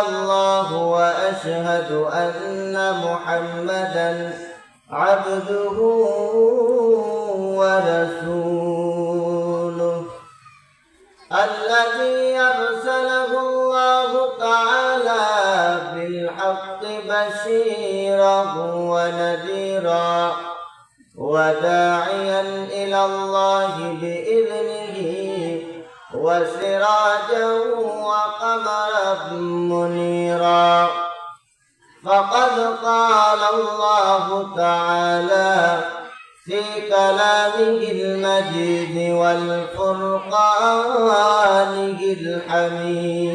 الله وأشهد أن محمدا عبده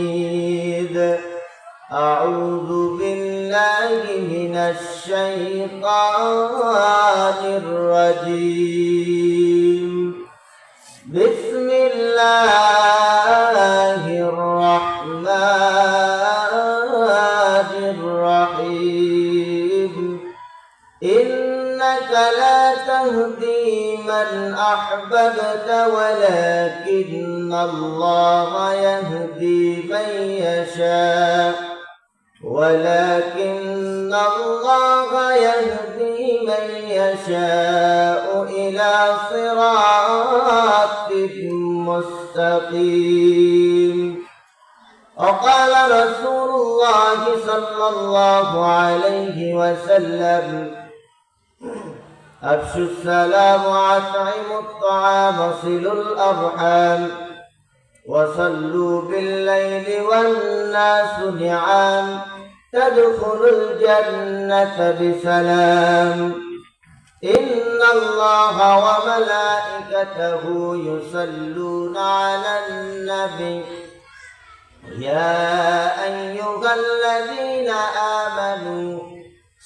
الحميد. أعوذ بالله من الشيطان الرجيم. بسم الله الرحمن الرحيم. إنك لا تهدي من أحببت ولكن الله يهدي من يشاء. ولكن الله يهدي من يشاء إلى صراط مستقيم. وقال رسول الله صلى الله عليه وسلم أفشوا السلام وأطعموا الطعام صلوا الأرحام وصلوا بالليل والناس نعام تدخلوا الجنة بسلام إن الله وملائكته يصلون على النبي يا أيها الذين آمنوا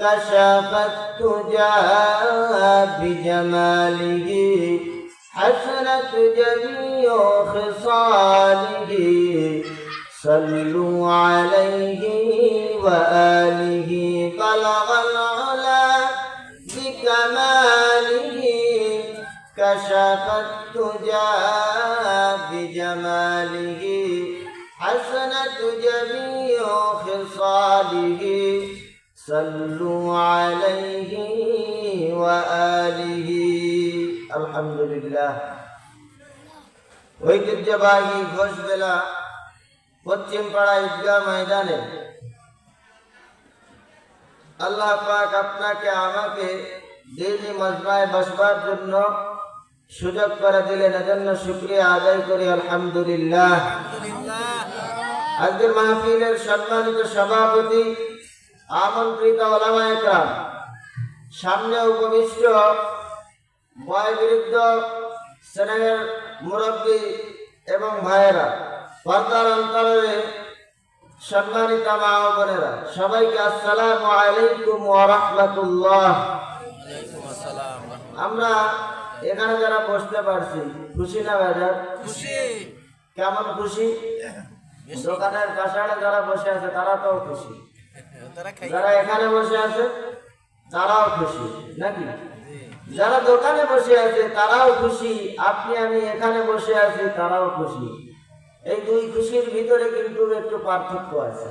كشف التجا بجماله حسنت جميع خصاله. صلوا عليه وآله بلغ العلا بكماله. كشف التجا بجماله صلوا عليه وآله الحمد لله ঐতিহ্যবাহী ঘোষবেলা পশ্চিম পাড়া ঈদগাহ ময়দানে আল্লাহ পাক আপনাকে আমাকে দিল্লি মজমায় বসবার জন্য সুযোগ করে দিলেন এজন্য শুক্রিয়া আদায় করি আলহামদুলিল্লাহ আজকের মাহফিলের সম্মানিত সভাপতি আমন্ত্রিত ওলামায়করাম সামনে উপবিষ্ট বিরুদ্ধ স্নেহের মুরব্বী এবং ভাইয়েরা পর্দার অন্তরে সম্মানিত মা বোনেরা সবাইকে আসসালামু আলাইকুম ওয়া রাহমাতুল্লাহ। আমরা এখানে যারা বসতে পারছি খুশি না বাজার খুশি। কেমন খুশি? দোকানের কাছাড়ে যারা বসে আছে তারা তো খুশি। যারা এখানে বসে আছে তারাও খুশি নাকি? যারা দোকানে বসে আছে তারাও খুশি। আপনি আমি এখানে বসে আছি তারাও খুশি। এই দুই খুশির ভিতরে কিন্তু একটু পার্থক্য আছে।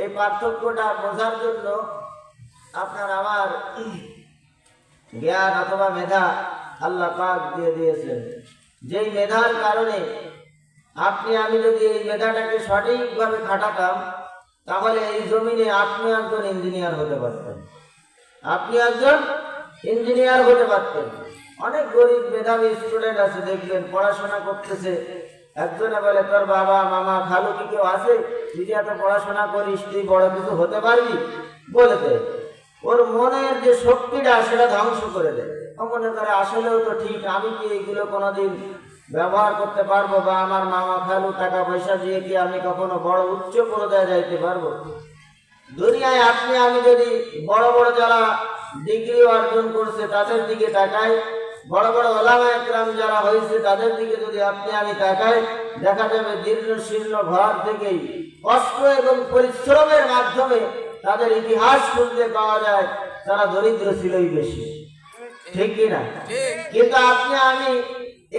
এই পার্থক্যটা বোঝার জন্য আপনার আমার জ্ঞান অথবা মেধা আল্লাহ পাক দিয়ে দিয়েছেন। যেই মেধার কারণে আপনি আমি যদি এই মেধাটাকে সঠিকভাবে খাটাতাম তাহলে এই জমিনে আপনি একজন ইঞ্জিনিয়ার হতে পারতেন। আপনি একজন ইঞ্জিনিয়ার হতে পারতেন। অনেক গরিব মেধাবী স্টুডেন্ট আছে, দেখবেন, পড়াশোনা করতেছে। একজনে বলে, তোর বাবা, মামা, খালু কি কেউ আছে? তুই এত পড়াশোনা করিস, তুই বড় কিছু হতে পারবি? বলে দেয়। ওর মনের যে শক্তিটা, সেটা ধ্বংস করে দেয়। মনে করে আসলেও তো ঠিক, আমি কি এইগুলো কোনোদিন ব্যবহার করতে পারব বা আমার মামা খালু টাকা পয়সা দিয়ে কি আমি কখনো বড় উচ্চ পর্যায়ে যাইতে পারব? দুনিয়ায় আপনি আমি যদি বড় বড় যারা ডিগ্রি অর্জন করছে তাদের দিকে তাকাই বড় বড় ওলামা একরাম যারা হয়েছে তাদের দিকে যদি আপনি আমি তাকাই দেখা যাবে দীর্ঘ শীর্ণ ঘর থেকেই কষ্ট এবং পরিশ্রমের মাধ্যমে তাদের ইতিহাস খুঁজতে পাওয়া যায় তারা দরিদ্র ছিলই বেশি। ঠিক কিনা? কিন্তু আপনি আমি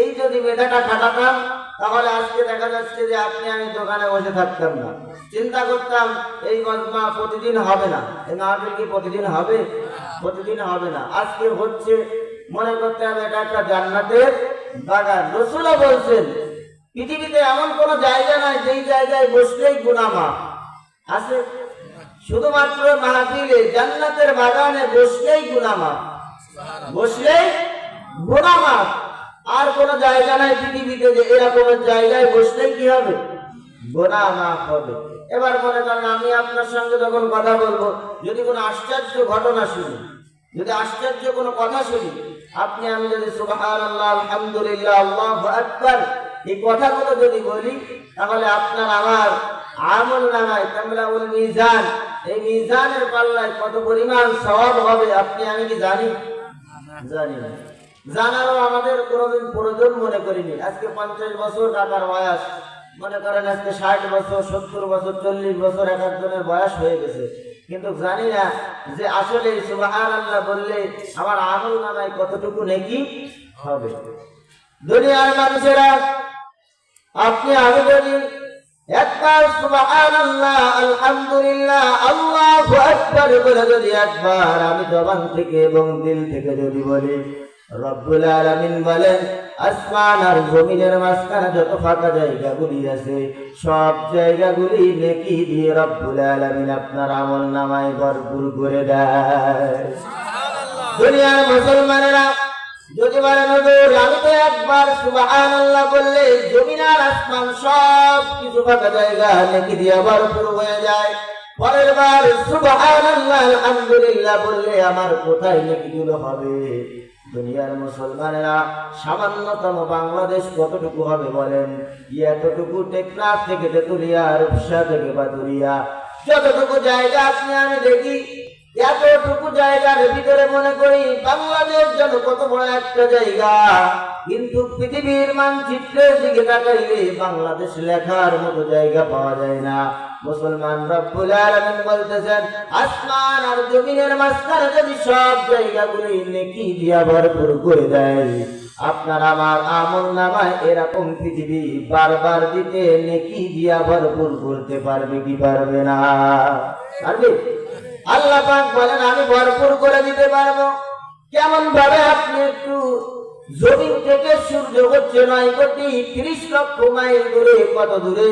এই যদি মেধাটা খাটাতাম, তাহলে আজকে দেখা যাচ্ছে যে আপনি আমি দোকানে বসে থাকতাম না। চিন্তা করতাম, এই মজমা প্রতিদিন হবে না। এই মাহফিল কি প্রতিদিন হবে? প্রতিদিন হবে না। আজকে হচ্ছে, মনে করতে হবে এটা একটা জান্নাতের বাগান। রসুলও বলছেন, পৃথিবীতে এমন কোন জায়গা নাই, যেই জায়গায় বসলেই গুনামা আছে? শুধুমাত্র মাহফিলে, জান্নাতের বাগানে বসলেই গুনামা বসলেই গুনামাফ। আর কোন জায়গা নাই পৃথিবীতে যে এরকমের জায়গায় বসলেই কি হবে? গোনা মাফ হবে। এবার মনে করেন আমি আপনার সঙ্গে যখন কথা বলব। যদি কোনো আশ্চর্য ঘটনা শুনি, যদি আশ্চর্য কোনো কথা শুনি, আপনি আমি যদি আল্লাহ আলহামদুলিল্লাহ, আল্লাহ এই কথাগুলো যদি বলি, তাহলে আপনার আমার আমল নামায় তামলাউল মিজান, এই মিজানের পাল্লায় কত পরিমাণ সওয়াব হবে, আপনি আমি কি জানি? জানি না। জানারও আমাদের কোনোদিন প্রয়োজন মনে করিনি। আজকে পঞ্চাশ বছর কাকার বয়স। মনে করেন আজকে ষাট বছর, সত্তর বছর, চল্লিশ বছর এক একজনের বয়স হয়ে গেছে। কিন্তু জানি না যে আসলে সুবাহান আল্লাহ বললে আমার আমল নামায় কতটুকু নেকি হবে। দুনিয়ার মানুষেরা, আপনি আমি যদি একবার সুবহানাল্লাহ, আলহামদুলিল্লাহ, আল্লাহু আকবার বলে যদি একবার আমি জবান থেকে এবং দিল থেকে যদি বলি রব্বুল আলামিন বলেন আসমান আর জমিনের মাঝখানে যত ফাঁকা জায়গাগুলি আছে সব জায়গাগুলি নেকি দিয়ে রব্বুল আলামিন আপনার আমল নামায় ভরপুর করে দেয়। দুনিয়ার মুসলমানেরা যদি বলেন হুজুর আমি তো একবার সুবহানাল্লাহ বললে জমিন আর আসমান সব কিছু ফাঁকা জায়গা নেকি দিয়ে ভরপুর হয়ে যায়। পরের বার সুবহানাল্লাহ আলহামদুলিল্লাহ বললে আমার কোথায় নেকিগুলো হবে? দুনিয়ার মুসলমানেরা সামান্যতম বাংলাদেশ কতটুকু হবে বলেন? এতটুকু টেকনাফ থেকে তেতুলিয়া রূপসা থেকে বা বাদুরিয়া যতটুকু জায়গা আপনি আমি দেখি এতটুকু জায়গার ভিতরে মনে করি বাংলাদেশ যেন কত বড় একটা জায়গা। কিন্তু পৃথিবীর মানচিত্রের দিকে তাকাইলে বাংলাদেশ লেখার মতো জায়গা পাওয়া যায় না। মুসলমান বলতেছেন, আসমান আর জমিনের মাঝখানে যদি সব জায়গাগুলি নেকি দিয়া ভরপুর করে দেয়, আপনার আমার আমল নামায় এরকম পৃথিবী বারবার দিতে নেকি দিয়া ভরপুর করতে পারবে কি পারবে না? পারবে? আল্লাহ পাক বলেন আমি ভরপুর করে দিতে পারব। কেমন ভাবে আপনি একটু জমিন থেকে সূর্য হচ্ছে নয় কোটি তিরিশ লক্ষ মাইল দূরে কত দূরে?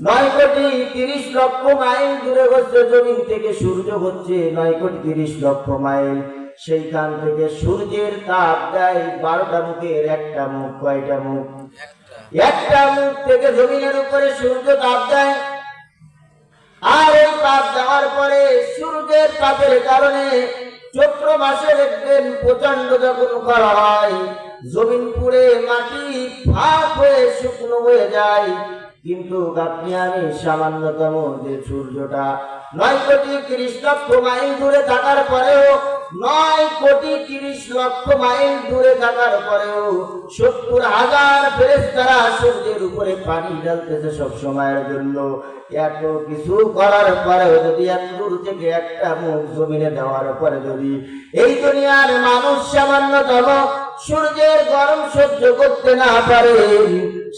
নয় কোটি তিরিশ লক্ষ মাইল দূরে হচ্ছে জমিন থেকে সূর্য হচ্ছে নয় কোটি তিরিশ লক্ষ মাইল। সেইখান থেকে সূর্যের তাপ দেয় বারোটা মুখের একটা মুখ কয়টা মুখ? একটা মুখ থেকে জমিনের উপরে সূর্য তাপ দেয়। আর দেওয়ার পরে সূর্যের তাপের কারণে চৈত্র মাসের একদিন প্রচণ্ড যখন করা হয়, জমিন পুড়ে মাটি ফাঁক হয়ে শুকনো হয়ে যায়। কিন্তু আপনি আমি সামান্যতম যে সূর্যটা নয় কোটি তিরিশ লক্ষ মাইল দূরে থাকার পরেও, নয় কোটি তিরিশ লক্ষ মাইল দূরে থাকার পরেও সত্তর হাজার ফেরেস্তারা সূর্যের উপরে পানি ঢালতেছে সব সময়ের জন্য। এত কিছু করার পরেও যদি এত দূর থেকে একটা মুখ জমিনে দেওয়ার পরে যদি এই দুনিয়ার মানুষ সামান্যতম সূর্যের গরম সহ্য করতে না পারে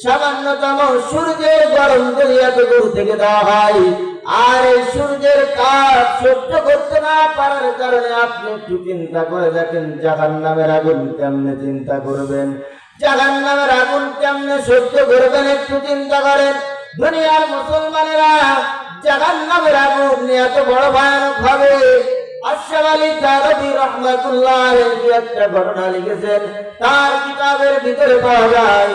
সামান্যতম সূর্যের গরম এত দূর থেকে দেওয়া হয়, আর এই সূর্যের তাপ সহ্য করতে না পারার কারণে আপনি একটু চিন্তা করে দেখেন জাহান নামের আগুন কেমনে চিন্তা করবেন? জাহান নামের আগুন কেমনে সহ্য করবেন একটু চিন্তা করেন। দুনিয়ার মুসলমানেরা জাহান নামের আগুন এত বড় ভয়ানক হবে একটা ঘটনা লিখেছেন, তার কিতাবের ভিতরে পাওয়া যায়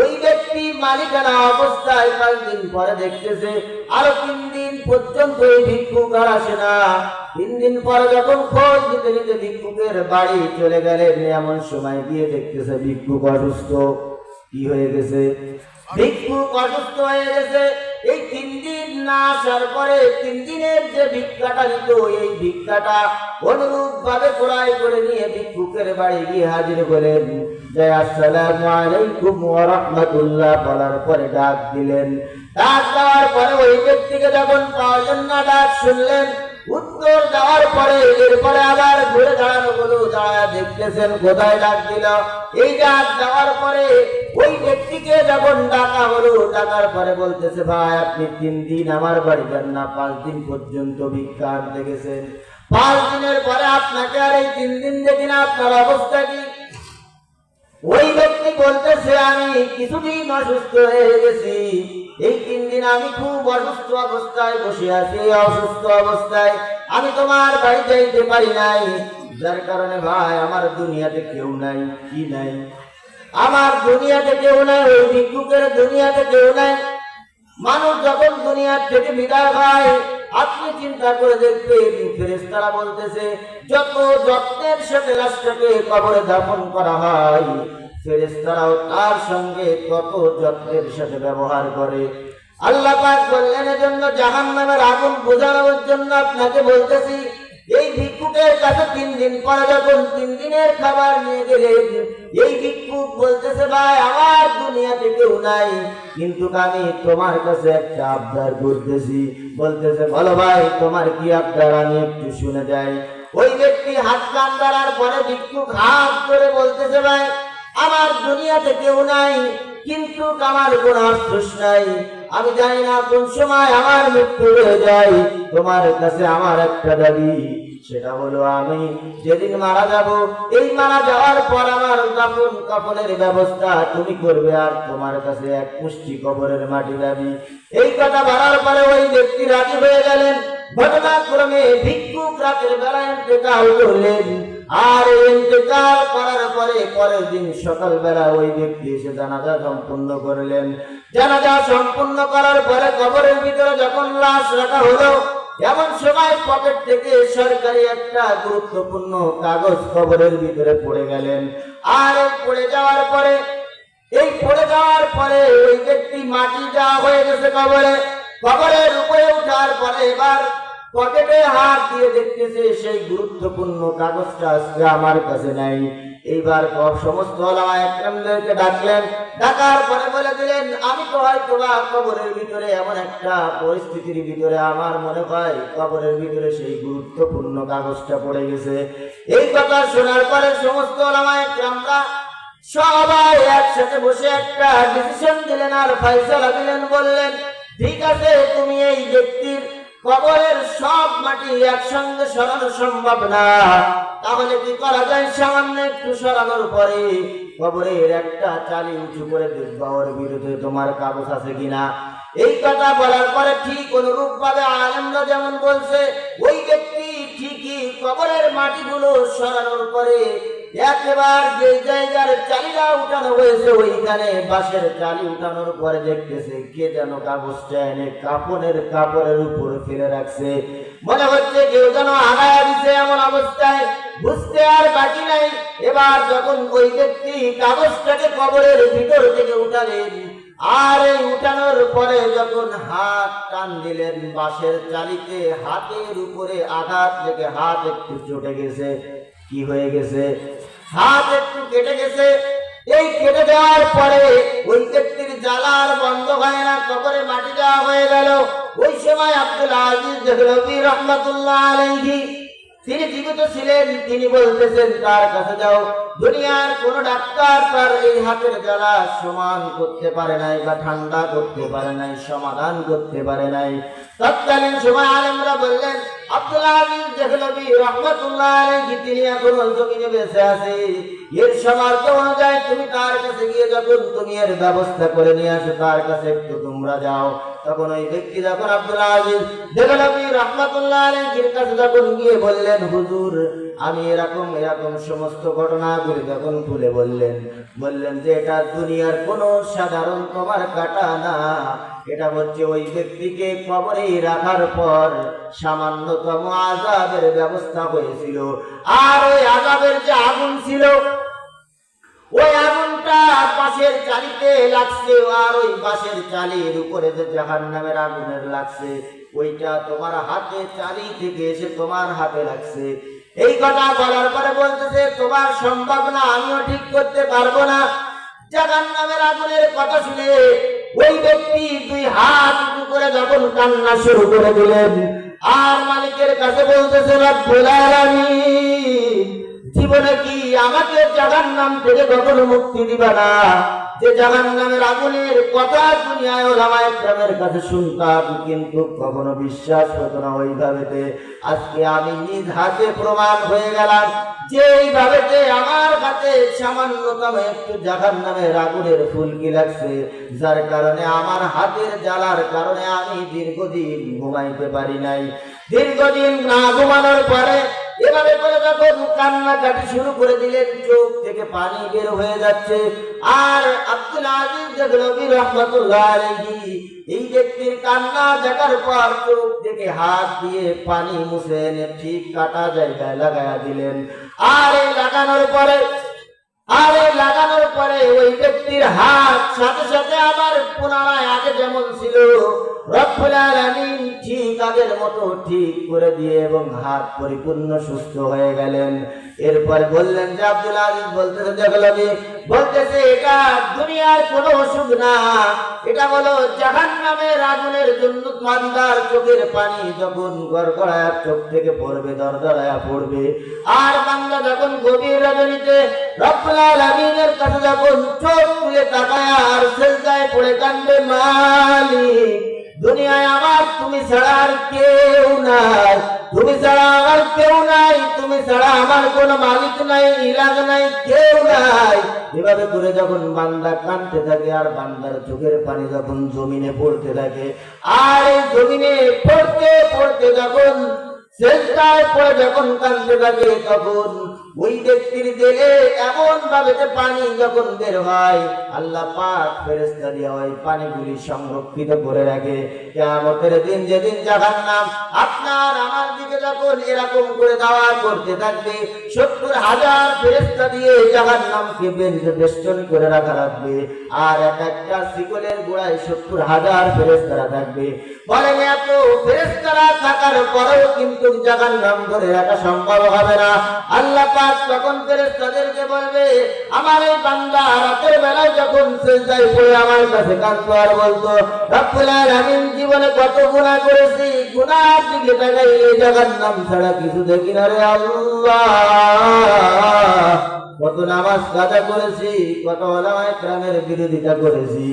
ওই ব্যক্তি মালিকানা অবস্থায় পাঁচ দিন পরে দেখতেছে, আরও তিন দিন পর্যন্ত এই ভিক্ষুক আর আসে না। তিন দিন পরে যখন খোঁজ নিতে নিতে ভিক্ষুকের বাড়ি চলে গেলেন, এমন সময় গিয়ে দেখতেছে ভিক্ষুক অসুস্থ। কি হয়ে গেছে? অসুস্থ হয়ে গেছে, এই তিন দিন না আসার পরে তিন দিনের যে ভিক্ষাটা নিত এই ভিক্ষাটা অনুরূপ ভাবে করে নিয়ে ভিক্ষুকের বাড়ি গিয়ে হাজির করেন আসসালামু আলাইকুম বলার পরে ডাক দিলেন। ডাক দেওয়ার পরে ওই ব্যক্তিকে যখন পাওয়ার না ডাক শুনলেন উত্তর দেওয়ার পরে এরপরে আবার ঘুরে দাঁড়ানো হলো দাঁড়া দেখতেছেন কোথায় ডাক এই ডাক দেওয়ার পরে ওই ব্যক্তিকে যখন ডাকা হলো, ডাকার পরে বলতেছে, ভাই, আপনি তিন দিন আমার বাড়ি যান না, পাঁচ দিন পর্যন্ত ভিক্ষা আনতে গেছেন পাঁচ দিনের পরে আপনাকে আর এই তিন দিন দেখি না, আপনার অবস্থা কি? বলতেছে, আমি কিছুদিন অসুস্থ হয়ে গেছি। এই তিন দিন আমি খুব অসুস্থ অবস্থায় বসে আছি, অসুস্থ অবস্থায়। আমি তোমার বাড়ি যাইতে পারি নাই। যার কারণে ভাই, আমার দুনিয়াতে কেউ নাই, কি নাই? আমার দুনিয়াতে কেউ নাই, ওই ভিক্ষুকের দুনিয়াতে কেউ নাই। মানুষ যখন দুনিয়ার থেকে বিদায় হয়, আপনি চিন্তা করে দেখবেন, ফেরেশতারা বলতেছে, যত যত্নের সাথে লাশটাকে কবরে দাফন করা হয় ফেরেশতারাও তার সঙ্গে তত যত্নের সাথে ব্যবহার করে। আল্লাহ পাক বললেন জন্য জাহান্নামের আগুন বোঝানোর জন্য আপনাকে বলতেছি, এই ভিক্ষুকের কাছে তিন দিন পরে যখন তিন দিনের খাবার নিয়ে গেলেন, এই ভিক্ষুক বলতেছে, ভাই, আমার দুনিয়াতে কেউ নাই, কিন্তু আমি তোমার কাছে একটা আবদার করতেছি। বলতেছে, বলো ভাই, তোমার কি আবদার? আমি একটু শুনে যাই। ওই ব্যক্তি হাত কান পরে ভিক্ষুক হাত করে বলতেছে, ভাই আমার দুনিয়াতে কেউ নাই, কিন্তু আমার কোন আফসোস নাই। আমি জানি না কোন সময় আমার মৃত্যু হয়ে যায়। তোমার কাছে আমার একটা দাবি, সেটা হলো আমি যেদিন মারা যাব, এই মারা যাওয়ার পর আমার কাপন কাপনের ব্যবস্থা তুমি করবে, আর তোমার কাছে এক পুষ্টি কবরের মাটি দাবি। এই কথা বলার পরে ওই ব্যক্তি রাজি হয়ে গেলেন। ঘটনাক্রমে ভিক্ষুক রাতের বেলা ইন্তেকাল করলেন আর ইন্তেকাল করার পরে পরের দিন সকালবেলা ওই ব্যক্তি এসে জানাজা সম্পূর্ণ করলেন। জানাজা সম্পূর্ণ করার পরে কবরের ভিতরে যখন লাশ রাখা হলো, এমন সময় পকেট থেকে সরকারি একটা গুরুত্বপূর্ণ কাগজ কবরের ভিতরে পড়ে গেলেন। আর পড়ে যাওয়ার পরে, এই পড়ে যাওয়ার পরে ওই ব্যক্তি মাটি দেওয়া হয়ে গেছে কবরে। কবরের উপরে উঠার পরে এবার পকেটে হাত দিয়ে দেখতেছে সেই গুরুত্বপূর্ণ কাগজটা আজকে আমার কাছে নাই। এইবার সমস্ত একরামদেরকে ডাকলেন। ডাকার পরে বলে দিলেন, আমি তো হয়তো বা কবরের ভিতরে এমন একটা পরিস্থিতির ভিতরে আমার মনে হয় কবরের ভিতরে সেই গুরুত্বপূর্ণ কাগজটা পড়ে গেছে। এই কথা শোনার পরে সমস্ত একরামরা সবাই একসাথে বসে একটা ডিসিশন দিলেন আর ফয়সালা দিলেন, বললেন, ঠিক আছে, তুমি এই ব্যক্তির কবরের সব মাটি একসঙ্গে সরানো সম্ভব না। তাহলে কি করা যায়? সামান্য একটু সরানোর পরে কবরের একটা চালি উঁচু করে দেখবা ওর বিরুদ্ধে তোমার কাগজ আছে কিনা। এই কথা বলার পরে ঠিক অনুরূপ ভাবে আনন্দ যেমন বলছে, ওই ব্যক্তি ঠিকই কবরের মাটিগুলো সরানোর পরে একবার যে জায়গার চালিটা উঠানো হয়েছে, ওইখানে বাঁশের চালি উঠানোর পরে দেখতেছে কে যেন কাগজটা এনে কাপড়ের কাপড়ের উপর ফেলে রাখছে। মনে হচ্ছে কেউ যেন আগায় দিছে এমন অবস্থায়। বুঝতে আর বাকি নাই। এবার যখন ওই ব্যক্তি কাগজটাকে কবরের ভিতর থেকে উঠালেন, আর এই উঠানোর পরে যখন হাত টান দিলেন, বাঁশের চালিতে হাতের উপরে আঘাত থেকে হাত একটু চটে গেছে। কি হয়ে গেছে? হাত একটু কেটে গেছে। এই কেটে যাওয়ার পরে ওই ব্যক্তির জ্বালার বন্ধ হয় না কবরে মাটি দেওয়া হয়ে গেল। ওই সময় আব্দুল আজিজ রহমতুল্লাহ আলহি তিনি জীবিত ছিলেন, তিনি বলতেছেন, তার কাছে যাও। দুনিয়ার কোন ডাক্তার তার এই হাতের জ্বালা সমান করতে পারে নাই বা ঠান্ডা করতে পারে নাই, সমাধান করতে পারে নাই। তৎকালীন সময় আলেমরা বললেন, আব্দুল আজিজ রহমতুল্লাহ আলাইহি, তিনি এখনও জমিনে বেঁচে আছে। এর সামর্থ্য অনুযায়ী তুমি তার কাছে গিয়ে তুমি কাছে একটু তোমরা যাও। তখন ওই যখন যখন গিয়ে বললেন, হুজুর আমি এরকম এরকম সমস্ত ঘটনাগুলি যখন খুলে বললেন বললেন যে এটা দুনিয়ার কোনো সাধারণ তোমার কাটা না। এটা হচ্ছে ওই ব্যক্তিকে কবরে রাখার পর সামান্যতম আজাবের ব্যবস্থা হয়েছিল। আর ওই আজাবের যে আগুন ছিল, ওই আগুনটা পাশের চালিতে লাগছে, আর ওই পাশের চালির উপরে যে জাহান নামের আগুনের লাগছে, ওইটা তোমার হাতে চালি থেকে এসে তোমার হাতে লাগছে। এই কথা বলার পরে বলতেছে, তোমার সম্ভব না, আমিও ঠিক করতে পারব না। কথা শুনে ওই হাত করে যখন কান্না শুরু করে আর মালিকের কাছে বলতেছে, রব্বুল জীবনে কি আমাকে জাহান নাম থেকে কখনো মুক্তি দিবা না? যে জাহান নামের আগুনের কথা দুনিয়ায় ওলামায়ে কেরামের কাছে শুনতাম, কিন্তু কখনো বিশ্বাস হতো না ওইভাবেতে আজকে আমি নিজ হাতে প্রমাণ হয়ে গেলাম যে এইভাবেতে আমার হাতে সামান্যতম একটু জাহান নামের আগুনের ফুলকি লাগছে, যার কারণে আমার হাতের জ্বালার কারণে আমি দীর্ঘদিন ঘুমাইতে পারি নাই। দীর্ঘদিন না ঘুমানোর পরে এভাবে করে যখন কান্নাকাটি শুরু করে দিলেন, চোখ থেকে পানি বের হয়ে যাচ্ছে। আর আব্দুল আজিজ দেখলবি রহমতুল্লাহ এই ব্যক্তির কান্না দেখার পর চোখ থেকে হাত দিয়ে পানি মুছে ঠিক কাটা জায়গায় লাগায়া দিলেন। আর এই লাগানোর পরে আর ওই লাগানোর পরে ওই ব্যক্তির হাত সাথে সাথে আবার পুনরায় আগে যেমন ছিল ঠিক আগের মতো ঠিক করে দিয়ে এবং হাত পরিপূর্ণ সুস্থ হয়ে গেলেন। এরপর বললেন যে আব্দুল আজিজ বলতেছে দেখলামি বলতেছে, এটা দুনিয়ার কোনো অসুখ না। এটা হলো জাহান নামের আগুনের জন্য মান্দার চোখের পানি যখন গড়গড়ায় চোখ থেকে পড়বে, দরদরায়া পড়বে। আর বান্দা যখন গভীর রজনীতে রব্বুল আলামিনের কাছে যখন চোখ তুলে তাকায় আর সেজদায় পড়ে কান্দে মালিক। দুনিয়ায় আমার তুমি ছাড়া আর কেউ নাই। তুমি ছাড়া আমার কেউ নাই, তুমি ছাড়া আমার কোন মালিক নাই, ইলাজ নাই, কেউ নাই। এভাবে করে যখন বান্দা কাঁদতে থাকে আর বান্দার চোখের পানি যখন জমিনে পড়তে থাকে, আর এই জমিনে পড়তে পড়তে যখন চেষ্টায় পরে যখন কাঁদতে থাকে, তখন ওই ব্যক্তির দেহে এমন ভাবে যে পানি যখন বের হয়, আল্লাহ পাক ফেরেস্তা দিয়ে ওই পানিগুলি সংরক্ষিত করে রাখে। কেমতের দিন যেদিন জাহান নাম আপনার আমার দিকে যখন এরকম করে দাওয়া করতে থাকবে, সত্তর হাজার ফেরেস্তা দিয়ে জাহান নামকে বেষ্টন করে রাখা রাখবে আর এক একটা শিকলের গোড়ায় সত্তর হাজার ফেরেস্তারা থাকবে। বলেন এত ফেরেস্তারা থাকার পরেও কিন্তু জাহান নাম ধরে রাখা সম্ভব হবে না। আল্লাহ পাক তখন ফেরেস্তাদেরকে বলবে, আমার এই বান্দা রাতের বেলায় যখন সেজদায় পড়ে আমার কাছে কাঁদতো আর বলতো, রব্বুল আলামিন, জীবনে কত গুনাহ করেছি গুনার দিকে তাকাইলে জাহান নাম ছাড়া কিছু দেখি না রে আল্লাহ। কত নামাজ কাজা করেছি, কত ওলামা একরামের বিরোধিতা করেছি।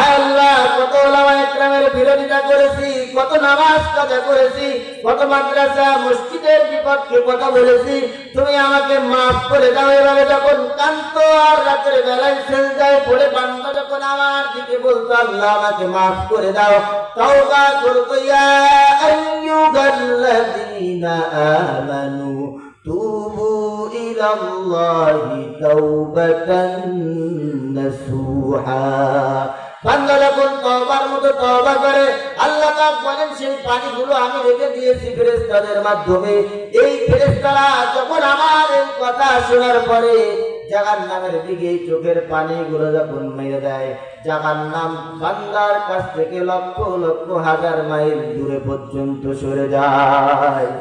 আয় আল্লাহ, কত ওলামা একরামের বিরোধিতা করেছি, কত নামাজ কাজা করেছি, কত মাদ্রাসা, মসজিদের বিপক্ষে কথা বলেছি। তুমি আমাকে মাফ করে দাও, এভাবে যখন কান্ত আর রাতের বেলায় সেজদায় পড়ে বান্দা যখন আমার দিকে বলতো, আল্লাহ, আমাকে মাফ করে দাও। তাওবা করতো, ইয়া আইয়ুহাল্লাযীনা আমানু। إلى الله توبة نصوحا বান্দা যখন তওবার মতো তওবা করে আল্লাহ পাক বলেন সেই পানিগুলো আমি রেখে দিয়েছি ফেরেশতাদের মাধ্যমে এই ফেরেশতারা যখন আমার এই কথা শোনার পরে জাগার নামের দিকে চোখের পানিগুলো যখন মেরে দেয় জাগার নাম বান্দার কাছ থেকে লক্ষ লক্ষ হাজার মাইল দূরে পর্যন্ত সরে যায়